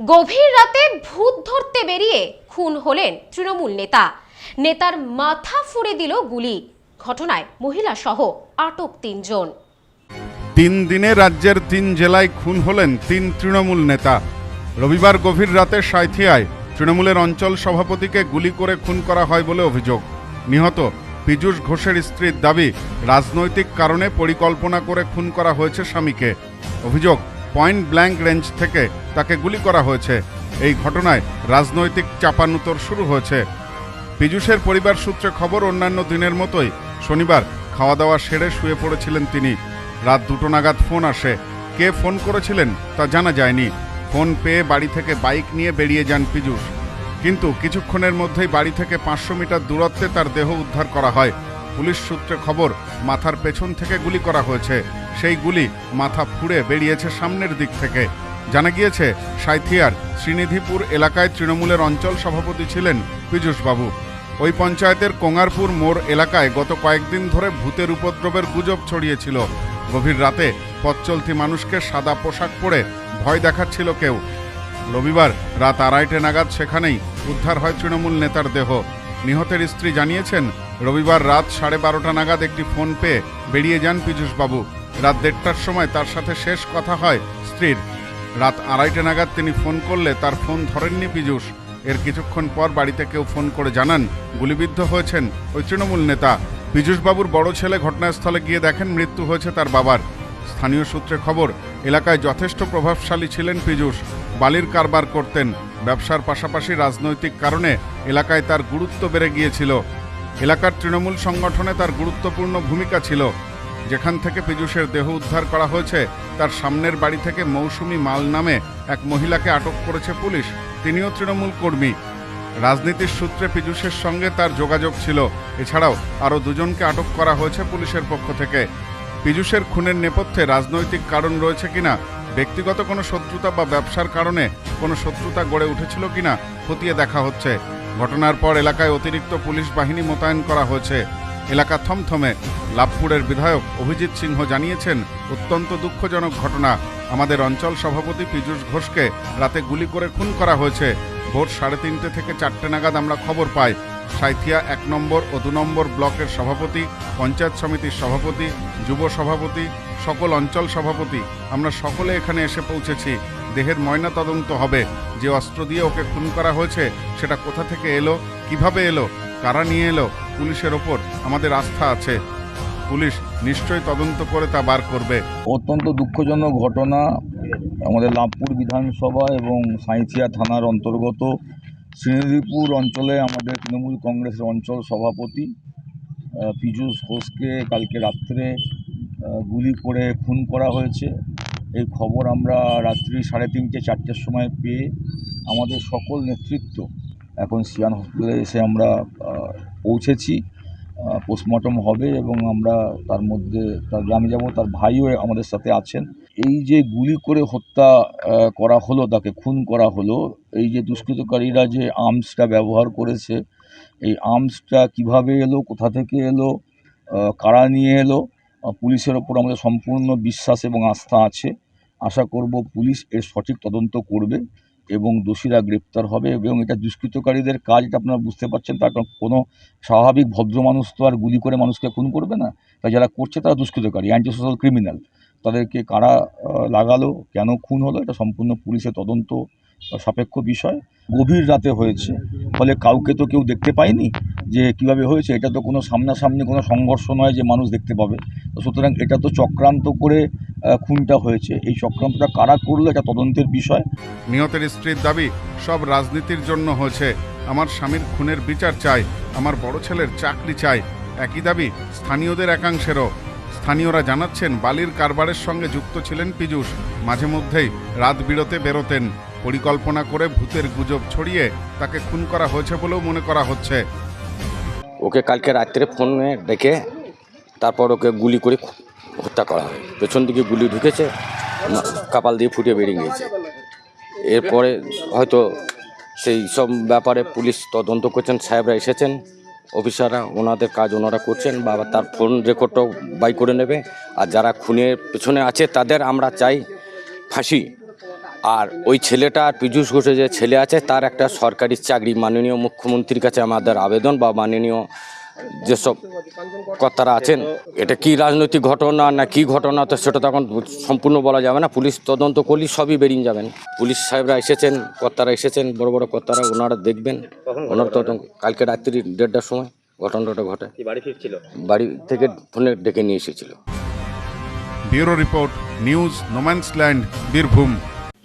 গভীর রাতে ভূত ধরতে বেরিয়ে খুন হলেন তৃণমূল নেতা। নেতার মাথা ফুড়ে দিল গুলি। ঘটনায় মহিলা সহ আটক তিনজন। তিন দিনে রাজ্যের তিন জেলায় খুন হলেন তিন তৃণমূল নেতা। রবিবার গভীর রাতে সাঁথিয়ায় তৃণমূলের অঞ্চল সভাপতিকে গুলি করে খুন করা হয় বলে অভিযোগ। নিহত পীযূষ ঘোষের স্ত্রীর দাবি, রাজনৈতিক কারণে পরিকল্পনা করে খুন করা হয়েছে স্বামীকে। অভিযোগ পয়েন্ট ব্ল্যাঙ্ক রেঞ্জ থেকে তাকে গুলি করা হয়েছে। এই ঘটনায় রাজনৈতিক চাপানুতর শুরু হয়েছে। পীযূষের পরিবার সূত্রে খবর, অন্যান্য দিনের মতোই শনিবার খাওয়া দাওয়া সেরে শুয়ে পড়েছিলেন তিনি। রাত দুটো নাগাদ ফোন আসে। কে ফোন করেছিলেন তা জানা যায়নি। ফোন পেয়ে বাড়ি থেকে বাইক নিয়ে বেরিয়ে যান পীযূষ। কিন্তু কিছুক্ষণের মধ্যেই বাড়ি থেকে পাঁচশো মিটার দূরত্বে তার দেহ উদ্ধার করা হয়। পুলিশ সূত্রে খবর, মাথার পেছন থেকে গুলি করা হয়েছে। সেই গুলি মাথা ফুঁড়ে বেরিয়েছে সামনের দিক থেকে। জানা গিয়েছে সাঁথিয়ার শ্রীনিধিপুর এলাকায় তৃণমূলের অঞ্চল সভাপতি ছিলেন পীযূষবাবু। ওই পঞ্চায়েতের কোঙারপুর মোড় এলাকায় গত কয়েকদিন ধরে ভূতের উপদ্রবের গুজব ছড়িয়েছিল। গভীর রাতে পথ চলতি মানুষকে সাদা পোশাক পরে ভয় দেখাচ্ছিল কেউ। রবিবার রাত আড়াইটে নাগাদ সেখানেই উদ্ধার হয় তৃণমূল নেতার দেহ। নিহতের স্ত্রী জানিয়েছেন, রবিবার রাত সাড়ে বারোটা নাগাদ একটি ফোন পেয়ে বেরিয়ে যান পীযূষবাবু। রাত দেড়টার সময় তার সাথে শেষ কথা হয় স্ত্রীর। রাত আড়াইটে নাগাদ তিনি ফোন করলে তার ফোন ধরেননি পীযূষ। এর কিছুক্ষণ পর বাড়িতে কেউ ফোন করে জানান, গুলিবিদ্ধ হয়েছেন ওই তৃণমূল নেতা। পীযূষবাবুর বড় ছেলে ঘটনাস্থলে গিয়ে দেখেন মৃত্যু হয়েছে তার বাবার। স্থানীয় সূত্রে খবর, এলাকায় যথেষ্ট প্রভাবশালী ছিলেন পীযূষ। বালির কারবার করতেন। ব্যবসার পাশাপাশি রাজনৈতিক কারণে এলাকায় তার গুরুত্ব বেড়ে গিয়েছিল। এলাকার তৃণমূল সংগঠনে তার গুরুত্বপূর্ণ ভূমিকা ছিল। যেখান থেকে পীযূষের দেহ উদ্ধার করা হয়েছে, তার সামনের বাড়ি থেকে মৌসুমি মাল নামে এক মহিলাকে আটক করেছে পুলিশ। তিনিও তৃণমূল কর্মী। রাজনীতির সূত্রে পীযূষের সঙ্গে তার যোগাযোগ ছিল। এছাড়াও আরও দুজনকে আটক করা হয়েছে পুলিশের পক্ষ থেকে। পীযূষের খুনের নেপথ্যে রাজনৈতিক কারণ রয়েছে কিনা, ব্যক্তিগত কোনো শত্রুতা বা ব্যবসার কারণে কোনো শত্রুতা গড়ে উঠেছিল কিনা, খতিয়ে দেখা হচ্ছে। ঘটনার পর এলাকায় অতিরিক্ত পুলিশ বাহিনী মোতায়েন করা হয়েছে। এলাকা থমথমে। লাভপুরের বিধায়ক অভিজিৎ সিংহ জানিয়েছেন, অত্যন্ত দুঃখজনক ঘটনা। আমাদের অঞ্চল সভাপতি পীযূষ ঘোষকে রাতে গুলি করে খুন করা হয়েছে। ভোর সাড়ে তিনটে থেকে চারটে নাগাদ আমরা খবর পাই। সাঁথিয়া এক নম্বর ও দু নম্বর ব্লকের সভাপতি, পঞ্চায়েত সমিতির সভাপতি, যুব সভাপতি, সকল অঞ্চল সভাপতি। আমরা সকলে এখানে এসে পৌঁছেছি। দেহের ময়না তদন্ত হবে। যে অস্ত্র দিয়ে ওকে খুন করা হয়েছে, সেটা কোথা থেকে এলো, কীভাবে এলো, কারা নিয়ে এলো পুলিশের ওপর আমাদের আস্থা আছে। পুলিশ নিশ্চয়ই তদন্ত করে তা বার করবে। অত্যন্ত দুঃখজনক ঘটনা। আমাদের লাভপুর বিধানসভা এবং সাঁইথিয়া থানার অন্তর্গত শ্রীনিধিপুর অঞ্চলে আমাদের তৃণমূল কংগ্রেসের অঞ্চল সভাপতি পীযূষ ঘোষকে কালকে রাত্রে গুলি করে খুন করা হয়েছে। এই খবর আমরা রাত্রি সাড়ে তিনটে, চারটের সময় পেয়ে আমাদের সকল নেতৃত্ব এখন সিয়ান হসপিটালে এসে আমরা পৌঁছেছি। পোস্টমর্টম হবে এবং আমরা তার মধ্যে, তার গ্রামে যাব, তার ভাইও আমাদের সাথে আছেন। এই যে গুলি করে হত্যা করা হলো, তাকে খুন করা হলো, এই যে দুষ্কৃতকারীরা যে আর্মসটা ব্যবহার করেছে, এই আর্মসটা কীভাবে এলো, কোথা থেকে এলো কারা নিয়ে এলো পুলিশের ওপর আমাদের সম্পূর্ণ বিশ্বাস এবং আস্থা আছে। আশা করব পুলিশ এর সঠিক তদন্ত করবে। এবং দোষীরা গ্রেপ্তার হবে এবং এটা দুষ্কৃতকারীদের কাজ, এটা আপনারা বুঝতে পারছেন, তার কারণ কোনো স্বাভাবিক ভদ্র মানুষ তো আর গুলি করে মানুষকে খুন করবে না। তাই যারা করছে তারা দুষ্কৃতকারী অ্যান্টি সোশ্যাল ক্রিমিনাল তাদেরকে কারা লাগালো, কেন খুন হলো, এটা সম্পূর্ণ পুলিশের তদন্ত সাপেক্ষ বিষয়। গভীর রাতে হয়েছে। ফলে কাউকে তো কেউ দেখতে পায়নি যে কীভাবে হয়েছে। এটা তো কোনো সামনাসামনি কোনো সংঘর্ষ নয় যে মানুষ দেখতে পাবে। সুতরাং এটা তো চক্রান্ত করে খুনটা হয়েছে। এই চক্রান্তটা কারা করল এটা তদন্তের বিষয়। নিহতের স্ত্রীর দাবি, সব রাজনীতির জন্য হয়েছে। আমার স্বামীর খুনের বিচার চাই, আমার বড় ছেলের চাকরি চাই। একই দাবি স্থানীয়দের একাংশেরও। স্থানীয়রা জানাচ্ছেন, বালির কারবারের সঙ্গে যুক্ত ছিলেন পীযূষ। মাঝে মধ্যেই রাত বিরতে বেরোতেন। পরিকল্পনা করে ভূতের গুজব ছড়িয়ে তাকে খুন করা হয়েছে বলেও মনে করা হচ্ছে। ওকে কালকে রাত্রে ফোনে ডেকে তারপর ওকে গুলি করে হত্যা করা হয়। পেছন দিকে গুলি ঢুকেছে কপাল দিয়ে ফুটে বেরিয়ে গিয়েছে। এরপরে হয়তো সেই সব ব্যাপারে পুলিশ তদন্ত করছেন, সাহেবরা এসেছেন, অফিসাররা, ওনাদের কাজ ওনারা করছেন বা তার ফোন রেকর্ডটাও বাই করে নেবে। আর যারা খুনের পেছনে আছে তাদের আমরা চাই ফাঁসি আর ওই ছেলেটা আর পীযূষ ঘোষের যে ছেলে আছে তার একটা সরকারি চাকরি। মাননীয় মুখ্যমন্ত্রীর কাছে আমাদের আবেদন বা মাননীয় যেসব কর্তারা আছেন এটা কি রাজনৈতিক ঘটনা না কি ঘটনা তো সেটা তখন সম্পূর্ণ বলা যাবে না। পুলিশ তদন্ত করলে সবই বেরিয়ে যাবেন। পুলিশ সাহেবরা এসেছেন কর্তারা এসেছেন বড় বড় কর্তারা ওনারা দেখবেন। ওনার তদন্ত কালকে রাত্রি দেড়টার সময় ঘটনাটা ঘটে। বাড়ি ফিরছিল? বাড়ি থেকে ফোনে ডেকে নিয়ে এসেছিল। Bureau report news no man's land Birbhum.